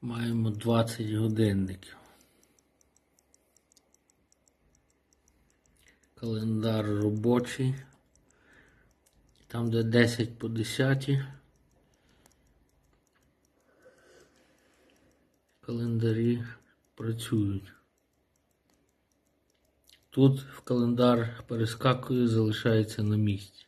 Маємо 20 годинників. Календар робочий. Там, де 10 по 10. Календарі працюють. Тут в календар перескакує, залишається на місці.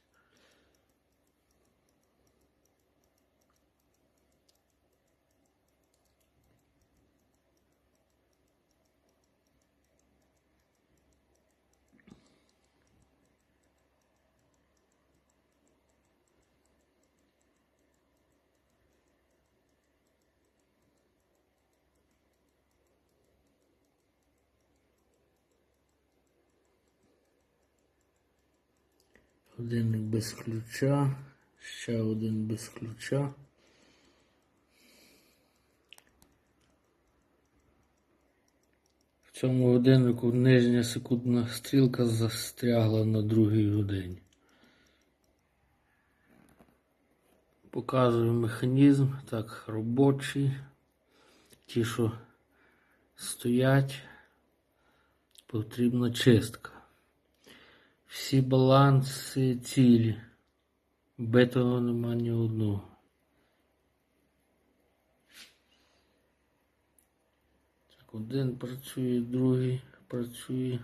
Годинник без ключа, ще один без ключа. В цьому годиннику нижня секундна стрілка застрягла на другій годині. Показую механізм, так, робочий. Ті, що стоять, потрібна чистка. Всі баланси цілі. Битого нема ні одного. Так, один працює, другий працює.